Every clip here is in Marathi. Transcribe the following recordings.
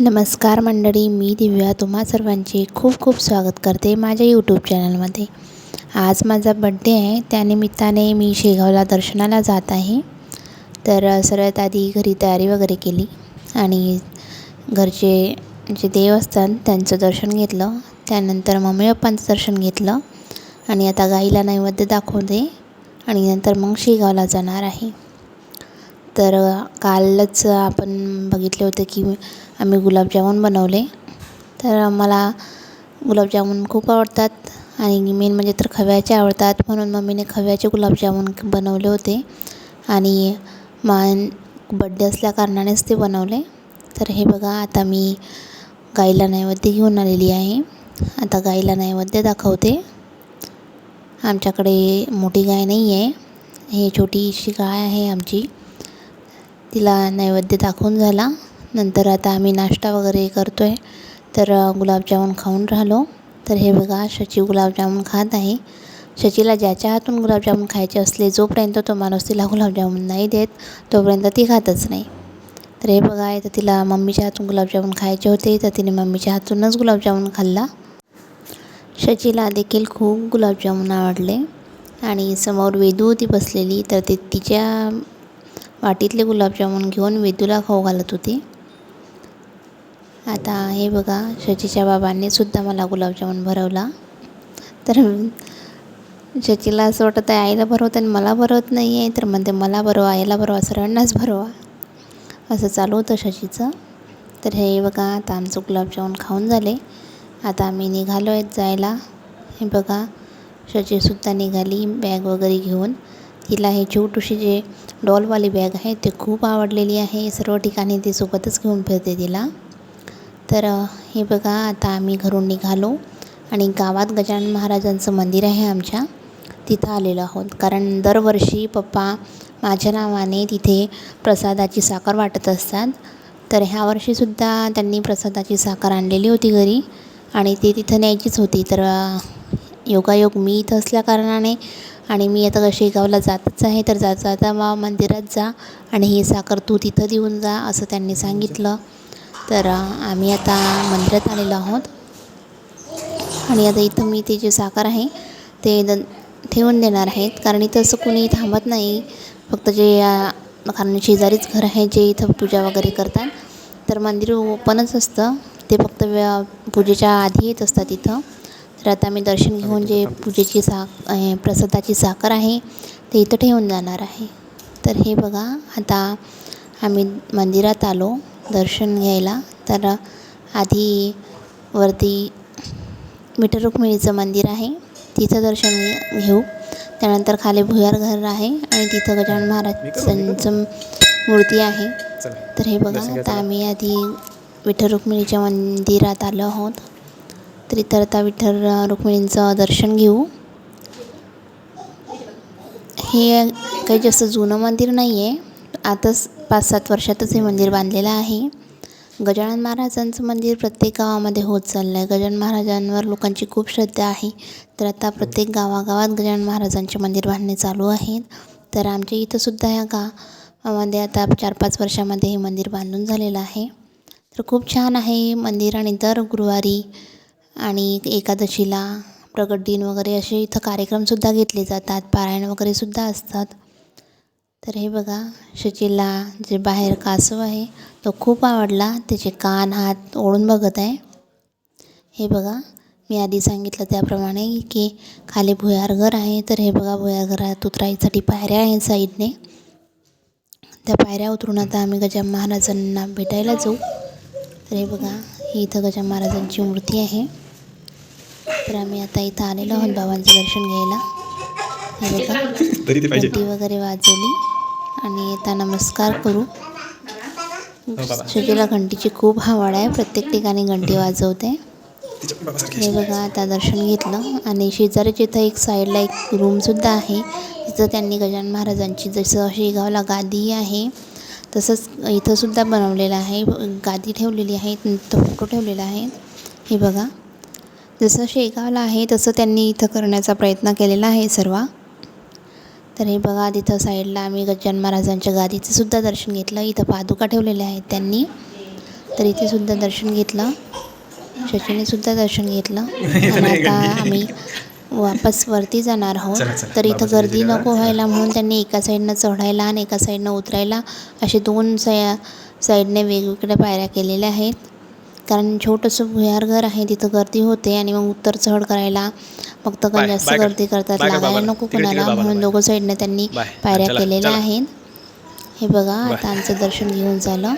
नमस्कार मंडळी मी दिव्या. तुम्हा सर्वांचे खूप खूप स्वागत करते माझ्या यूट्यूब चॅनलमध्ये आज माझा बड्डे आहे. त्यानिमित्ताने मी शेगावला दर्शनाला जात आहे. तर सर्वात आधी घरी तयारी वगैरे केली आणि घरचे जे देव असतात त्यांचं दर्शन घेतलं. त्यानंतर मम्मी पप्पांचं दर्शन घेतलं आणि आता गाईला नैवेद्य दाखवते आणि नंतर मग शेगावला जाणार आहे. तर कालच आपण बघितले होते की आम्ही गुलाबजामुन बनवले. तर मला गुलाबजामुन खूप आवडतात आणि मेन म्हणजे तर खव्याचे आवडतात. म्हणून मम्मीने खव्याचे गुलाबजामुन बनवले होते आणि मान बड्डे असल्याकारणानेच ते बनवले. तर हे बघा आता मी गाईला नैवेद्य घेऊन आलेली आहे. आता गाईला नैवेद्य दाखवते. आमच्याकडे मोठी गाय नाही आहे ही छोटीशी गाय आहे आमची. तिला नैवेद्य दाखवून झाला. नंतर आता आम्ही नाश्ता वगैरे करतो आहे तर गुलाबजामुन खाऊन राहिलो. तर हे बघा शची गुलाबजामुन खात आहे. शचीला ज्याच्या हातून गुलाबजामुन खायचे असले जोपर्यंत तो माणूस तिला गुलाबजामुन नाही देत तोपर्यंत ती खातच नाही. तर हे बघा तर तिला मम्मीच्या हातून गुलाबजामुन खायचे होते. तर तिने मम्मीच्या हातूनच गुलाबजामुन खाल्ला. शचीला देखील खूप गुलाबजामुन आवडले. आणि समोर वेदू होती बसलेली तर ते तिच्या वाटीतले गुलाबजामुन घेऊन वेदूला खाऊ घालत होती. आता हे बघा शचीच्या बाबांनी सुद्धा मला गुलाबजामुन भरवला. तर शचीला असं वाटत आहे आईला भरवत आणि मला भरवत नाही आहे तर म्हणते मला भरवा आईला भरवा सर्वांनाच भरवा. असं चालू होतं शचीचं. तर हे बघा आता आमचं गुलाबजामुन खाऊन झाले. आता आम्ही निघालो आहेत जायला. हे बघा शचीसुद्धा निघाली बॅग वगैरे घेऊन. तिला हे छोटूशी जे डॉलवाली बॅग आहे ते खूप आवडलेली आहे. सर्व ठिकाणी ती सोबतच घेऊन फिरते तिला. तर हे बघा आता आम्ही घरून निघालो आणि गावात गजानन महाराजांचं मंदिर आहे आमच्या. तिथं आलेलो आहोत. कारण दरवर्षी पप्पा माझ्या नावाने तिथे प्रसादाची साखर वाटत असतात. तर ह्या वर्षीसुद्धा त्यांनी प्रसादाची साखर आणलेली होती घरी आणि ती तिथं न्यायचीच होती. तर योगायोग मी इथं असल्याकारणाने आणि मी आता शेगावला जातच आहे. तर जाता जाता मा मंदिरात जा आणि ही साखर तू तिथं देऊन जा असं त्यांनी सांगितलं. तर आम्ही आता मंदिरात आलेलो आहोत. आणि आता इथं मी ते जे साखर आहे ते द ठेवून देणार आहेत. कारण इथं असं कुणी थांबत नाही. फक्त जे कारण शेजारीच घर आहे जे इथं पूजा वगैरे करतात. तर मंदिर ओपनच असतं. ते फक्त पूजेच्या आधी येत असतात इथं. तर आता मी दर्शन घेऊन जे पूजेची सा प्रसादाची साखर आहे ते इथं ठेवून जाणार आहे. तर हे बघा आता आम्ही मंदिरात आलो दर्शन घ्यायला. तर आधी वरती विठ्ठल रुक्मिणीचं मंदिर आहे तिथं दर्शन घेऊ. त्यानंतर खाली भुयार घर आहे आणि तिथं गजानन महाराजांचं मूर्ती आहे. तर हे बघा आता आम्ही आधी विठ्ठल रुक्मिणीच्या मंदिरात आलो आहोत. त्रितरता विठ्ठल रुक्मिणींचं दर्शन घेऊ. हे काही जास्त जुनं मंदिर नाही आहे आताच पाच सात वर्षातच हे मंदिर बांधलेलं आहे. गजानन महाराजांचं मंदिर प्रत्येक गावामध्ये होत चाललं आहे गजानन महाराजांवर लोकांची खूप श्रद्धा आहे. तर आता प्रत्येक गावागावात गजानन महाराजांचे मंदिर बांधणे चालू आहेत. तर आमच्या इथंसुद्धा ह्या गावामध्ये आता चार पाच वर्षामध्ये हे मंदिर बांधून झालेलं आहे. तर खूप छान आहे मंदिर आणि दर गुरुवारी आणि एकादशीला प्रगट दिन वगैरे असे इथं कार्यक्रमसुद्धा घेतले जातात पारायण वगैरेसुद्धा असतात. तर हे बघा शचीला जे बाहेर कासव आहे तो खूप आवडला. त्याचे कान हात ओढून बघत आहे. हे बघा मी आधी सांगितलं त्याप्रमाणे की खाली भुयार घर आहे. तर हे बघा भुयार घरात उतरायसाठी पायऱ्या आहेत साईडने. त्या पायऱ्या उतरून आता आम्ही गजान महाराजांना भेटायला जाऊ. तर हे बघा ही इथं गजान महाराजांची मूर्ती आहे. तर आम्ही आता इथं आलेलो आहोत बाबांचं दर्शन घ्यायला. हे बघा घंटी वगैरे वाजवली आणि आता नमस्कार करू. शजीला घंटीची खूप आवड आहे प्रत्येक ठिकाणी घंटी वाजवते. हे बघा आता दर्शन घेतलं आणि शेजारीच इथं एक साईडला एक रूमसुद्धा आहे. तिथं त्यांनी गजानन महाराजांची जसं शेगावला गादी आहे तसंच इथंसुद्धा बनवलेलं आहे. गादी ठेवलेली आहे फोटो ठेवलेला आहे. हे बघा. जसं शेगावला आहे तसं त्यांनी इथं करण्याचा प्रयत्न केलेला आहे सर्व. तर हे बघा तिथं साईडला आम्ही गजानन महाराजांच्या गादीचं सुद्धा दर्शन घेतलं. इथं पादुका ठेवलेल्या आहेत त्यांनी. तर इथे सुद्धा दर्शन घेतलं. शचीने सुद्धा दर्शन घेतलं. आणि आता आम्ही वापस वरती जाणार आहोत. तर इथं गर्दी नको व्हायला म्हणून त्यांनी एका साईडनं चढायला आणि एका साईडनं उतरायला असे दोन साया साईडने वेगवेगळ्या पायऱ्या केलेल्या आहेत. कारण छोटंसं भुयार घर आहे तिथं गर्दी होते आणि मग उत्तर चढ करायला मग तर बाय, जास्त. गर्दी करतात लागायला. नको कोणाला म्हणून. दोघं साईडने त्यांनी. पायऱ्या केलेल्या. आहेत हे बघा. आता आमचं दर्शन घेऊन झालं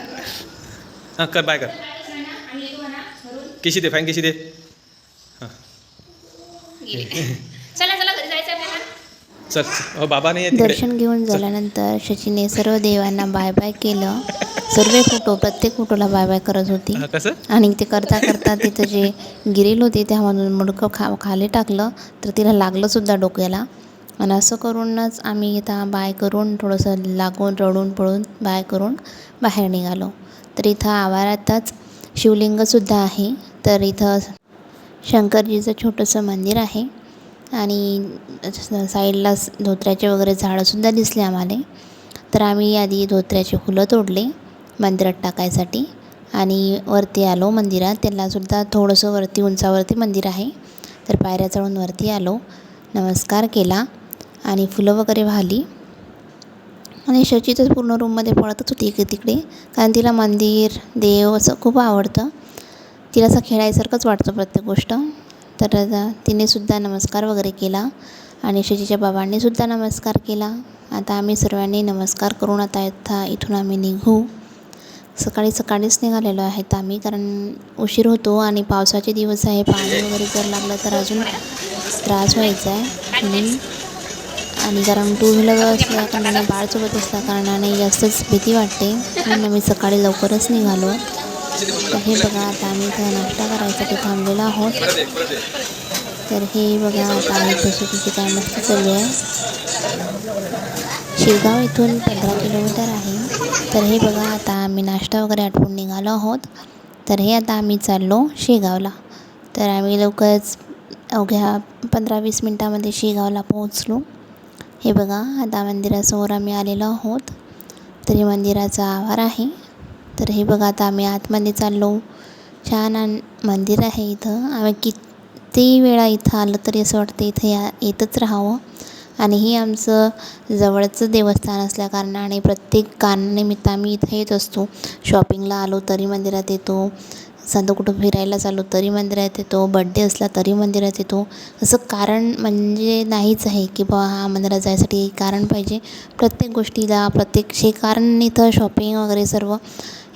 कर बाय कर किशी दे फाईन किशी दे चला चला घरी जायचं आपल्याला चल हो बाबा नाही दर्शन घेऊन झाल्यानंतर शचीने सर्व देवांना बाय बाय केलं. सर्व फोटो प्रत्येक फोटोला बाय बाय करत होती. आणि ते करता करता तिथं जे गिरील होते त्यामधून मुडकं खा खाली टाकलं तर तिला लागलं सुद्धा डोक्याला. आणि असं करूनच आम्ही आता बाय करून थोडंसं लागून रडून पळून बाय करून बाहेर निघालो. तर इथं आवारातच शिवलिंगसुद्धा आहे. तर इथं शंकरजीचं छोटंसं मंदिर आहे. आणि साईडला धोत्र्याचे वगैरे झाडंसुद्धा दिसले आम्हाला. तर आम्ही आधी धोत्र्याचे फुलं तोडले मंदिरात टाकायसाठी. आणि वरती आलो मंदिरात. त्यालासुद्धा थोडंसं वरती उंचावरती मंदिर आहे. तर पायऱ्या चढून वरती आलो. नमस्कार केला आणि फुलं वगैरे वाहली. आणि शची तर पूर्ण रूममध्ये पळतच होती इकडे तिकडे. कारण तिला मंदिर देव असं खूप आवडतं. तिला असं खेळायसारखंच वाटतं प्रत्येक गोष्ट. तर तिनेसुद्धा तिने सुद्धा नमस्कार वगैरे केला आणि शचीच्या बाबांनी सुद्धा नमस्कार केला. आता आम्ही सर्वांनी नमस्कार करून आता आता इथून आम्ही निघू. सकाळी सकाळीच निघालेलो आहेत आम्ही कारण उशीर होतो आणि पावसाचे दिवस आहे. पाणी वगैरे जर लागलं तर अजून त्रास व्हायचा आहे. म्हणून आणि कारण टू व्हीलर असल्या कारणाने बाळसोबत असल्या कारणाने जास्तच भीती वाटते. म्हणून आम्ही सकाळी लवकरच निघालो. हे बघा आता आम्ही इथं नाश्ता करायसाठी थांबलेलो आहोत. तर हे बघा आता आम्ही तिची काय मस्त चालली आहे. शिरगाव इथून पंधरा किलोमीटर आहे. तर हे बघा आता आम्ही नाश्ता वगैरे आटपून निघालो आहोत. तर हे आता आम्ही चाललो शेगावला तर आम्ही लवकरच अवघ्या पंधरा वीस मिनटामध्ये शेगावला पोहोचलो. हे बघा आता मंदिरासमोर आम्ही आलेलो आहोत. तर हे मंदिराचा आवार आहे. तर हे बघा आता आम्ही आतमध्ये चाललो. छान मंदिर आहे इथं. आम्ही किती वेळा इथं आलं तरी असं वाटतं इथं या येतच राहावं. आणि हे आमचं जवळचं देवस्थान असल्याकारणाने प्रत्येक कारणानिमित्त आम्ही इथं येत असतो. शॉपिंगला आलो तरी मंदिरात येतो. साधं कुठं फिरायला चाललो तरी मंदिरात येतो. बड्डे असला तरी मंदिरात येतो. असं कारण म्हणजे नाहीच आहे की बा हा मंदिरात जायसाठी कारण पाहिजे. प्रत्येक गोष्टीला प्रत्येक शे कारण इथं शॉपिंग वगैरे सर्व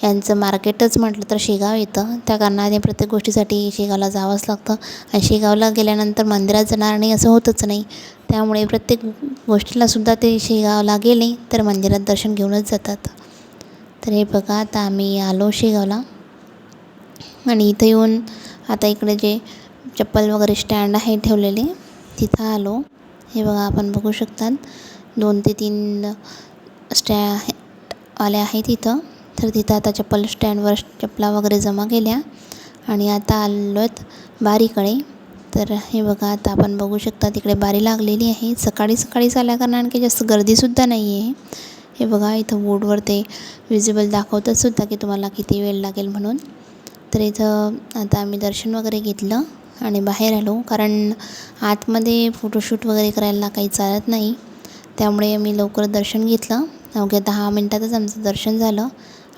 यांचं मार्केटच म्हटलं तर शेगाव येतं. त्या कारणाने प्रत्येक गोष्टीसाठी शेगावला जावंच लागतं. आणि शेगावला गेल्यानंतर मंदिरात जाणार नाही असं होतच नाही. त्यामुळे प्रत्येक गोष्टीलासुद्धा ते शेगावला गेले तर मंदिरात दर्शन घेऊनच जातात. तर हे बघा आता आम्ही आलो शेगावला. आणि इथं येऊन आता इकडे जे चप्पल वगैरे स्टँड आहे ठेवलेले तिथं आलो. हे बघा आपण बघू शकतात. दोन ते तीन स्टॅ आले आहेत इथं. तर तिथं आता चप्पल स्टँडवर चपला वगैरे जमा केल्या आणि आता आलो आहेत बारीकडे. तर हे बघा आता आपण बघू शकता तिकडे बारी लागलेली आहे. सकाळी सकाळीच आल्या कारण आणखी जास्त गर्दीसुद्धा नाही आहे. हे बघा इथं बोर्डवर ते विजिबल दाखवतात सुद्धा की तुम्हाला किती वेळ लागेल म्हणून. तर इथं आता आम्ही दर्शन वगैरे घेतलं आणि बाहेर आलो. कारण आतमध्ये फोटोशूट वगैरे करायला काही चालत नाही. त्यामुळे आम्ही लवकर दर्शन घेतलं. अवघ्या दहा मिनटातच आमचं दर्शन झालं.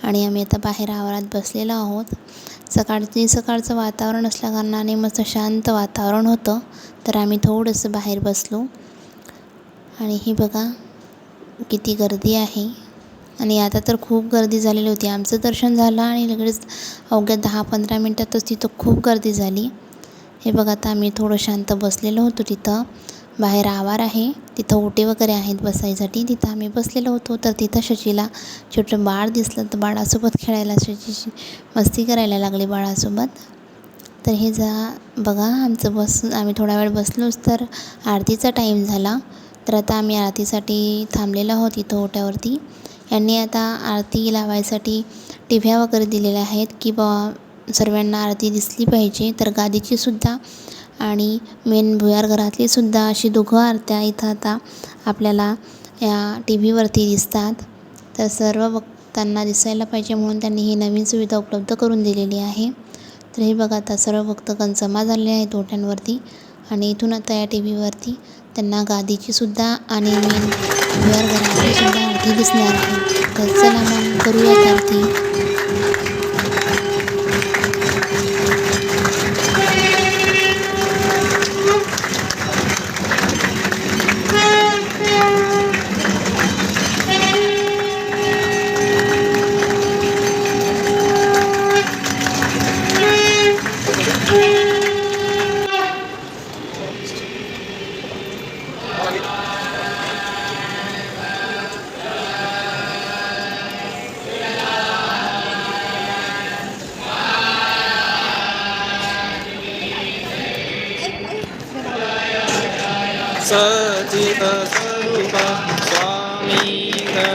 आणि आम्ही आता बाहेर आवारात बसलेलो आहोत. सकाळची सकाळचं वातावरण असल्याकारणाने मस्त शांत वातावरण होतं. तर आम्ही थोडंसं बाहेर बसलो. आणि ही बघा किती गर्दी आहे. आणि आता तर खूप गर्दी झालेली होती. आमचं दर्शन झालं आणि लगेच अवघ्या दहा पंधरा मिनटातच तिथं खूप गर्दी झाली. हे बघा आता आम्ही थोडं शांत बसलेलो होतो तिथं. बाहेर आवार आहे. तिथं ओटे वगैरे आहेत बसायसाठी. तिथं आम्ही बसलेलो होतो. तर तिथं शचीला छोटं बाळ दिसलं. तर बाळासोबत खेळायला शचीची मस्ती करायला लागली बाळासोबत. तर हे जा बघा आमचं बस आम्ही थोडा वेळ बसलोच. तर आरतीचा टाईम झाला. तर आता आम्ही आरतीसाठी थांबलेलो आहोत इथं ओट्यावरती. यांनी आता आरती लावायसाठी टिव्ह्या वगैरे दिलेल्या आहेत की बा सर्वांना आरती दिसली पाहिजे. तर गादीची सुद्धा आणि मेन भुयार घरातली सुद्धा अशी दोघं आरत्या इथं आता आपल्याला या टी व्हीवरती दिसतात. तर सर्व भक्तांना दिसायला पाहिजे म्हणून त्यांनी ही नवीन सुविधा उपलब्ध करून दिलेली आहे. तर हे बघा आता सर्व भक्तगण जमा झाले आहेत ओठ्यांवरती आणि इथून आता या टी व्हीवरती त्यांना गादीचीसुद्धा आणि मेन भुयार घरातलीसुद्धा आरती दिसणार आहे. तर चला मग करूयात आरती.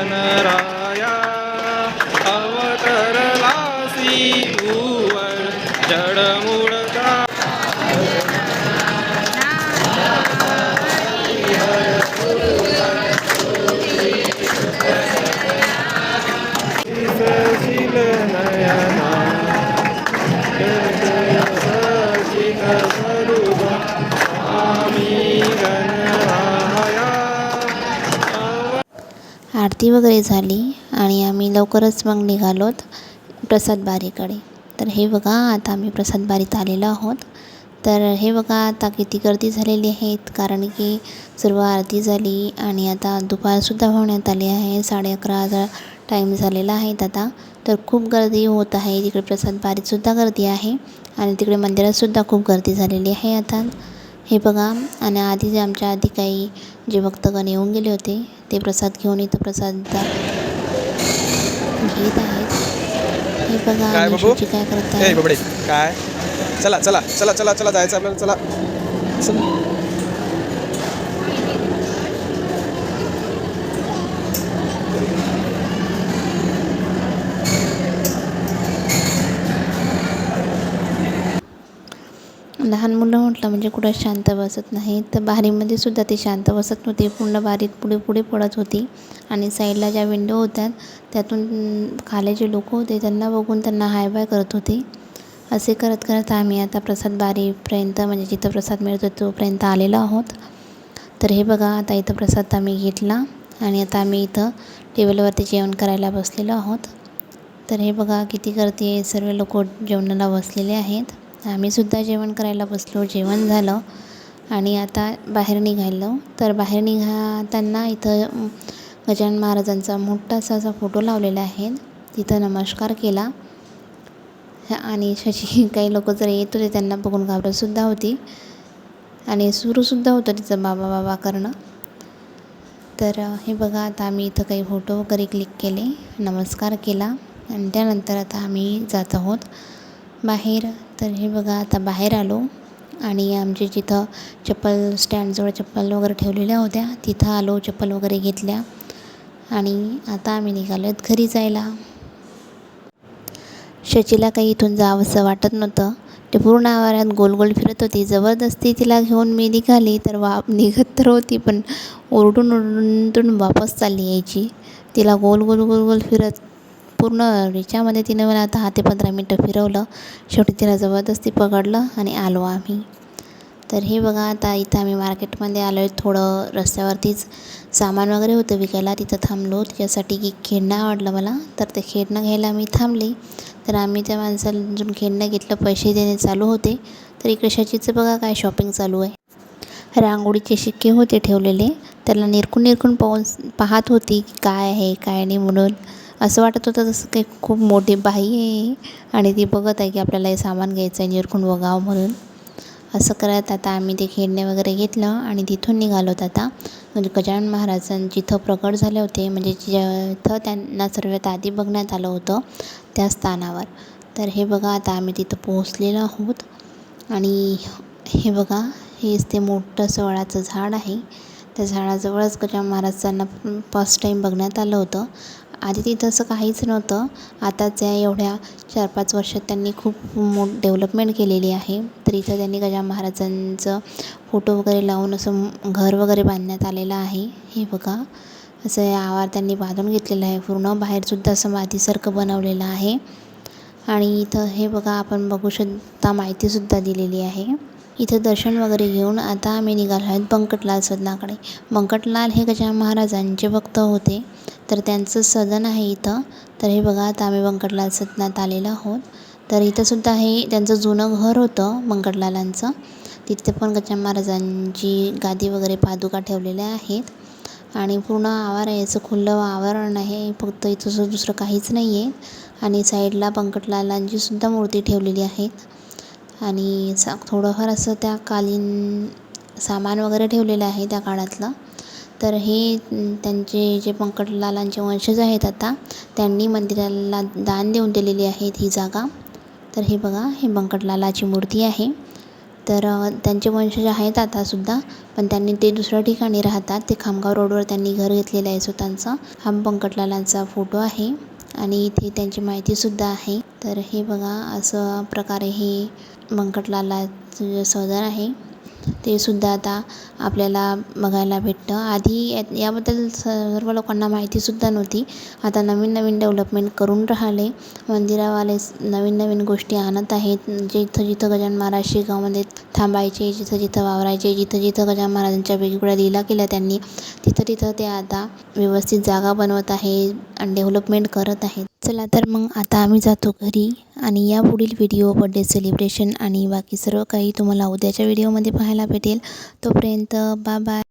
Narayan आरती वगैरे झाली आणि आम्ही लवकरच मग निघालोत प्रसाद बारीकडे. तर हे बघा आता आम्ही प्रसाद बारीत आलेलो आहोत. तर हे बघा आता किती गर्दी झालेली आहेत कारण की सर्व आरती झाली आणि आता दुपारसुद्धा होण्यात आली आहे. साडे अकराचा टाईम झालेला आहे आता. तर खूप गर्दी होत आहे. तिकडे प्रसाद बारीतसुद्धा गर्दी आहे आणि तिकडे मंदिरातसुद्धा खूप गर्दी झालेली आहे आता. हे बघा आणि आधी जे आमच्या आधी काही जे भक्तगण येऊन गेले होते ते प्रसाद घेऊन इथं प्रसाद घेत आहेत. हे बघा काय बाबू? काय करत आहे काय? चला चला चला चला चला जायचं आपल्याला चला. चला. लहान मुलं म्हटलं म्हणजे कुठं शांत बसत नाही. तर बारीमध्ये सुद्धा ती शांत बसत नव्हती. पूर्ण बारीत पुढे पुढे पडत होती. आणि साईडला ज्या विंडो होत्या त्यातून खाली जे लोक होते त्यांना बघून त्यांना हाय बाय करत होते. असे करत करत आम्ही आता प्रसाद बारीपर्यंत म्हणजे जिथं प्रसाद मिळतो तोपर्यंत आलेलो आहोत. तर हे बघा आता इथं प्रसाद आम्ही घेतला आणि आता आम्ही इथं टेबलवरती जेवण करायला बसलेलो आहोत. तर हे बघा किती गर्दी आहे सर्व लोक जेवणाला बसलेले आहेत. आम्हीसुद्धा जेवण करायला बसलो जेवण झालं आणि आता बाहेर निघालो. तर बाहेर निघाताना इथं गजानन महाराजांचा मोठासा असा फोटो लावलेला आहे. तिथं नमस्कार केला. आणि शशी काही लोक जर येत होते त्यांना बघून घाबरतसुद्धा होती. आणि सुरूसुद्धा होतं तिचं बाबा बाबा करणं. तर हे बघा आता आम्ही इथं काही फोटो वगैरे क्लिक केले नमस्कार केला. आणि त्यानंतर आता आम्ही जात आहोत बाहेर. तर हे बघा आता बाहेर आलो आणि आमचे जिथं चप्पल स्टँडजवळ चप्पल वगैरे ठेवलेल्या होत्या तिथं आलो चप्पल वगैरे घेतल्या आणि आता आम्ही निघालो आहेत घरी जायला. शचीला काही इथून जावंसं वाटत नव्हतं. ते पूर्ण आवारात गोल गोल फिरत होती. जबरदस्ती तिला घेऊन मी निघाली तर वा निघत तर होती पण ओरडून ओरडून वापस चालली यायची. तिला गोल गोल गोल गोल फिरत पूर्ण रिचामध्ये तिने मला दहा ते पंधरा मिनटं फिरवलं. शेवटी तिला जबरदस्ती पकडलं आणि आलो आम्ही. तर हे बघा आता इथं आम्ही मार्केटमध्ये आलो आहे थोडं रस्त्यावरतीच सामान वगैरे होतं विकायला. तिथं थांबलो. त्याच्यासाठी की खेळणं आवडलं मला. तर ते खेळणं घ्यायला मी थांबली. तर आम्ही त्या माणसाला अजून खेळणं घेतलं. पैसे देणे चालू होते. तर इकडे शचीचं बघा काय शॉपिंग चालू आहे. रांगोळीचे शिक्के होते ठेवलेले. त्याला निरखून निरखून पाहून पाहत होती की काय आहे काय नाही म्हणून. असं वाटत होतं जसं काही खूप मोठी बाई आहे आणि ती बघत आहे की आपल्याला हे सामान घ्यायचं आहे निरखून बघावं म्हणून. असं करत आता आम्ही ते खेळणे वगैरे घेतलं आणि तिथून निघालोत आता. म्हणजे गजानन महाराजां जिथं प्रकट झाले होते. म्हणजे जिथं त्यांना सर्वात आधी बघण्यात आलं होतं त्या स्थानावर. तर हे बघा आता आम्ही तिथं पोहोचलेलो आहोत. आणि हे बघा हेच ते मोठं सवळाचं झाड आहे. त्या झाडाजवळच गजानन महाराजांना फर्स्ट टाईम बघण्यात आलं होतं. आधी तिथं असं काहीच नव्हतं. आताच्या एवढ्या चार पाच वर्षात त्यांनी खूप मो डेव्हलपमेंट केलेली आहे. तर इथं त्यांनी गजानन महाराजांचं फोटो वगैरे लावून असं घर वगैरे बांधण्यात आलेलं आहे. हे बघा. असं हे आवार त्यांनी बांधून घेतलेलं आहे. पूर्ण बाहेरसुद्धा असं मातीसारखं बनवलेलं आहे. आणि इथं हे बघा आपण बघू शकता माहितीसुद्धा दिलेली आहे. इथं दर्शन वगैरे घेऊन आता आम्ही निघालो आहेत बंकटलाल सदनाकडे. बंकटलाल हे गजानन महाराजांचे भक्त होते. तर त्यांचं सदन आहे इथं. तर हे बघा आता आम्ही बंकटलाल सदनात आलेलो आहोत. तर इथंसुद्धा हे त्यांचं जुनं घर होतं बंकटलालांचं. तिथे पण गजानन महाराजांची गादी वगैरे पादुका ठेवलेल्या आहेत. आणि पूर्ण आवार आहे याचं खुलं आवरण आहे. फक्त इथं दुसरं काहीच नाही आहे आणि साईडला बंकटलालांची सुद्धा मूर्ती ठेवलेली आहेत. आणि सा थोडंफार असं त्या कालीन सामान वगैरे ठेवलेलं आहे त्या काळातलं. तर हे त्यांचे जे पंकटलालांचे वंशज आहेत आता त्यांनी मंदिराला दान देऊन दिलेली आहेत ही जागा. तर हे बघा हे बंकटलालाची मूर्ती आहे. तर त्यांचे वंशज आहेत आतासुद्धा पण त्यांनी ते दुसऱ्या ठिकाणी राहतात. ते खामगाव रोडवर त्यांनी घर घेतलेलं आहे स्वतःचं. हा बंकटलालांचा फोटो आहे आणि इथे त्यांची माहितीसुद्धा आहे. तर हे बघा असं प्रकारे हे व्यंकटलालाचं जे सदन आहे ते सुद्धा आता आपल्याला बघायला भेटतं. आधी या याबद्दल सर्व लोकांना माहितीसुद्धा नव्हती. आता नवीन नवीन डेव्हलपमेंट करून राहिले. मंदिरावाले नवीन नवीन गोष्टी आणत आहेत. जिथं जिथं गजानन महाराज शेगावमध्ये थांबायचे जिथं जिथं वावरायचे जिथं जिथं गजानन महाराजांच्या वेगवेगळ्या लीला केल्या त्यांनी तिथं तिथं ते आता व्यवस्थित जागा बनवत आहे आणि डेव्हलपमेंट करत आहेत. चला तर मग आता आम्ही जातो घरी आणि या पुढील व्हिडिओ बड्डे सेलिब्रेशन आणि बाकी सर्व काही तुम्हाला उद्याच्या व्हिडिओमध्ये पाहायला भेटेल. तोपर्यंत बाबा